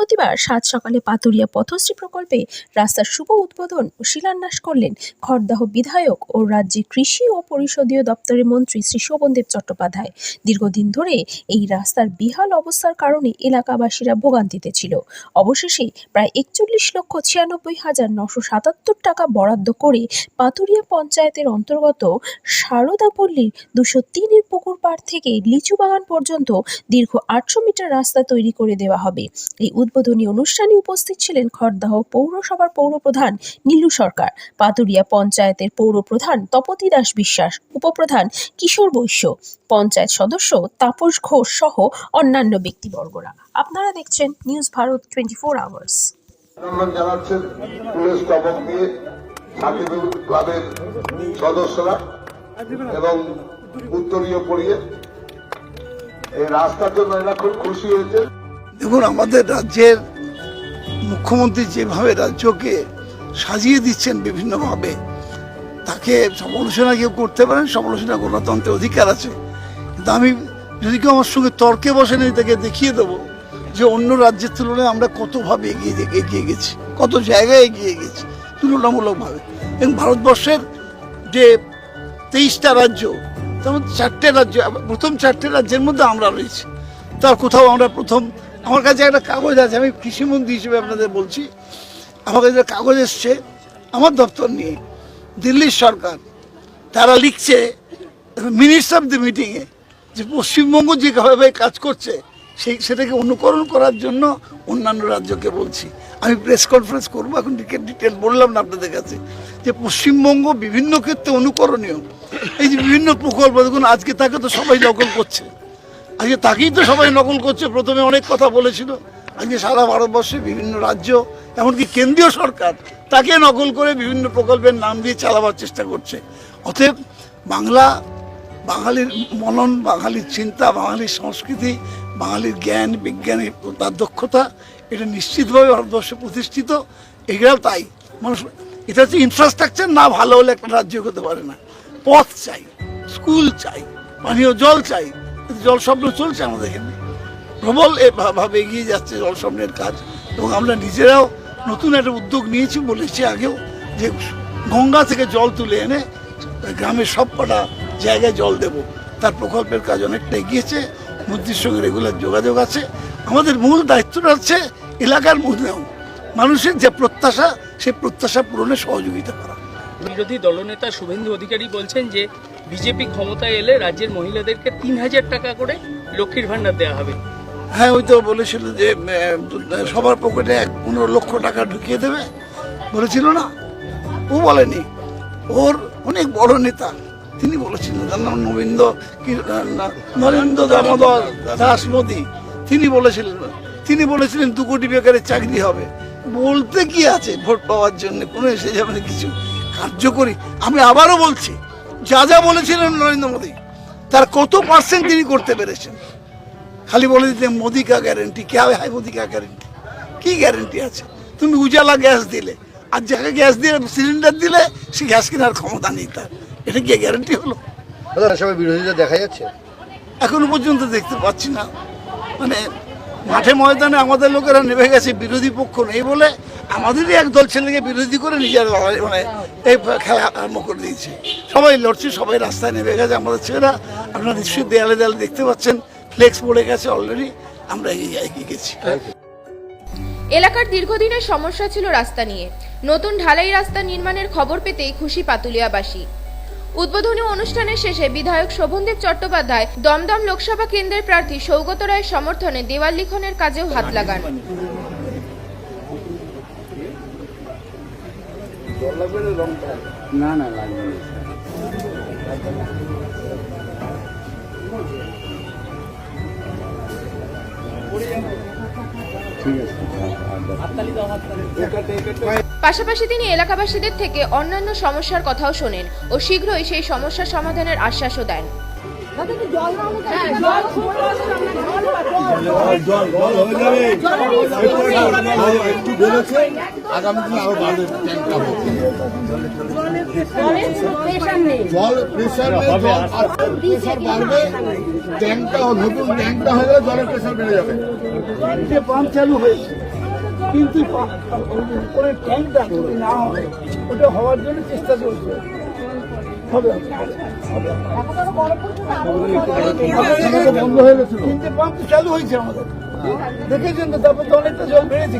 বৃহস্পতিবার সাত সকালে পাতুরিয়া পথশ্রী প্রকল্পে রাস্তার শুভ উদ্বোধন ও শিলান্যাস করলেন খড়দাহ বিধায়ক ও রাজ্যের কৃষি ও পরিষদীয় দপ্তরের মন্ত্রী শ্রী শোভনদেব চট্টোপাধ্যায়। দীর্ঘদিন ধরে এই রাস্তার বিহাল অবস্থার কারণে এলাকাবাসীরা ভোগান্তিতে ছিল। অবশেষে প্রায় একচল্লিশ লক্ষ ছিয়ানব্বই হাজার নশো সাতাত্তর টাকা বরাদ্দ করে পাতুরিয়া পঞ্চায়েতের অন্তর্গত সারদাপল্লীর দুশো তিনের পুকুর পাড় থেকে লিচু বাগান পর্যন্ত দীর্ঘ আটশো মিটার রাস্তা তৈরি করে দেওয়া হবে। এই উদ্বোধনী অনুষ্ঠানে উপস্থিত ছিলেন খড়দাহ পৌরসভার পৌরপ্রধান নীলু সরকার, পাতুরিয়া পঞ্চায়েতের পৌরপ্রধান তপতি দাস বিশ্বাস, উপপ্রধান কিশোর বৈশ্য, পঞ্চায়েত সদস্য তাপস ঘোষ সহ অন্যান্য ব্যক্তিবর্গরা। আপনারা দেখছেন news Bharat twenty four hours এবং উত্তরীয় পড়িয়ে এই রাস্তার জন্য এরা খুব খুশি হয়েছে। দেখুন, আমাদের রাজ্যের মুখ্যমন্ত্রী যেভাবে রাজ্যকে সাজিয়ে দিচ্ছেন বিভিন্নভাবে, তাকে সমালোচনা কেউ করতে পারেন, সমালোচনা গণতন্ত্রের অধিকার আছে। কিন্তু আমি, যদি কেউ আমার সঙ্গে তর্কে বসেন আমি তাকে দেখিয়ে দেবো যে অন্য রাজ্যের তুলনায় আমরা কতভাবে এগিয়ে এগিয়ে গেছি, কত জায়গায় এগিয়ে গেছি, তুলনামূলকভাবে। এবং ভারতবর্ষের যে তেইশটা রাজ্য তার মধ্যে চারটে রাজ্য, প্রথম চারটে রাজ্যের মধ্যে আমরা রয়েছি, তার কোথাও আমরা প্রথম আমার কাছে একটা কাগজ আছে, আমি কৃষিমন্ত্রী হিসেবে আপনাদের বলছি। আমার কাছে কাগজ এসছে, আমার দপ্তর নিয়ে, দিল্লির সরকার, তারা লিখছে মিনিটস অফ দ্য মিটিংয়ে যে পশ্চিমবঙ্গ যেভাবে কাজ করছে, সেই সেটাকে অনুকরণ করার জন্য অন্যান্য রাজ্যকে বলছি। আমি প্রেস কনফারেন্স করব, এখন ডিটেল বললাম না আপনাদের কাছে, যে পশ্চিমবঙ্গ বিভিন্ন ক্ষেত্রে অনুকরণীয়। এই যে বিভিন্ন প্রকল্প, দেখুন, আজকে তাকে তো সবাই দখল করছে। আজকে তাকেই তো সবাই নকল করছে, প্রথমে অনেক কথা বলেছিল। আজকে সারা ভারতবর্ষে বিভিন্ন রাজ্য, এমনকি কেন্দ্রীয় সরকার, তাকে নকল করে বিভিন্ন প্রকল্পের নাম দিয়ে চালাবার চেষ্টা করছে। অতএব বাংলা, বাঙালির মনন, বাঙালির চিন্তা, বাঙালির সংস্কৃতি, বাঙালির জ্ঞান বিজ্ঞানের তার দক্ষতা, এটা নিশ্চিতভাবে ভারতবর্ষে প্রতিষ্ঠিত। এগুলো তাই। মানুষ, এটা হচ্ছে ইনফ্রাস্ট্রাকচার না ভালো হলে একটা রাজ্য হতে পারে না। পথ চাই স্কুল চাই, পানীয় জল চাই জল স্বপ্ন চলছে আমাদের এখানে। প্রবল ভাবে এগিয়ে যাচ্ছে জল স্বপ্নের কাজ এবং আমরা নিজেরাও নতুন একটা উদ্যোগ নিয়েছি বলেছি আগেও যে গঙ্গা থেকে জল তুলে এনে গ্রামের সব কটা জায়গায় জল দেব। তার প্রকল্পের কাজ অনেকটা এগিয়েছে, মন্ত্রীর সঙ্গে রেগুলার যোগাযোগ আছে। আমাদের মূল দায়িত্বটা হচ্ছে এলাকার মধ্যেও মানুষের যে প্রত্যাশা সেই প্রত্যাশা পূরণে সহযোগিতা করা। বিরোধী দলনেতা শুভেন্দু অধিকারী বলছেন যে, বিজেপি ক্ষমতায় এলে রাজ্যের মহিলাদেরকে তিন হাজার টাকা করে লক্ষ্মীর ভান্ডার দেওয়া হবে। হ্যাঁ ওই তো বলেছিল যে সবার পকেটে এক পনেরো লক্ষ টাকা ঢুকিয়ে দেবে। বলেছিল না। ও বলেনি। ওর অনেক বড় নেতা। তিনি বলেছিলেন, তার নাম নবীন্দ্র নরেন্দ্র দামোদর দাস মোদী। তিনি বলেছিলেন তিনি বলেছিলেন, দু কোটি বেকারের চাকরি হবে। বলতে কি আছে? ভোট পাওয়ার জন্য কোনো এসে যাবে না কিছু কার্যকরী আমি আবারও বলছি যা যা বলেছিলেন নরেন্দ্র মোদী তার কত পার্সেন্ট তিনি করতে পেরেছেন? খালি বলে দিতে মোদি কা গ্যারেন্টি কে হয় মোদি কা গ্যারেন্টি কী গ্যারেন্টি আছে? তুমি উজালা গ্যাস দিলে আর যাকে গ্যাস দিয়ে সিলিন্ডার দিলে সে গ্যাস কেনার ক্ষমতা নেই তার। এটা কি গ্যারেন্টি হলো? সবাই বিরোধিতা দেখা যাচ্ছে? এখনও পর্যন্ত দেখতে পাচ্ছি না। মানে মাঠে ময়দানে আমাদের লোকেরা নেমে গেছে বিরোধী পক্ষ নেই বলে আমাদেরই একদল ছেলেকে বিরোধী করে নিজের মানে এই খেলা আরম্ভ করে দিয়েছে। সবাই লড়ছে, সবাই রাস্তায় নেমে গেছে আমাদের ছেলেরা। আপনারা নিশ্চয়ই দেয়ালে দেয়ালে দেখতে পাচ্ছেন, ফ্লেক্স পড়ে গেছে অলরেডি আমরা এগিয়ে এগিয়ে গেছি। এলাকার দীর্ঘদিনের সমস্যা ছিল রাস্তা নিয়ে। নতুন ঢালাই রাস্তা নির্মাণের খবর পেতেই খুশি পাতুলিয়াবাসী। উদ্বোধনী অনুষ্ঠানের শেষে বিধায়ক শোভনদেব চট্টোপাধ্যায় দমদম লোকসভা কেন্দ্রের প্রার্থী সৌগত রায়ের সমর্থনে দেওয়াল লিখনের কাজেও হাত লাগান। পাশাপাশি তিনি এলাকাবাসীদের থেকে অন্যান্য সমস্যার কথাও শোনেন ও শীঘ্রই সেই সমস্যার সমাধানের আশ্বাসও দেন। জল প্রেশার জল আর প্রেশার বাড়বে। ট্যাঙ্কটা নতুন ট্যাঙ্কটা হয়ে গেলে জলের প্রেশার বেড়ে যাবে। পাম্প চালু হয়েছে কিন্তু ট্যাঙ্কটা না ওটা হওয়ার জন্য চেষ্টা চলছে। হবে। বন্ধ হয়ে গেছিল তিনটে পাম্প চালু হয়েছে আমাদের দেখেছেন তো তারপর তো অনেকটা জল বেড়েছে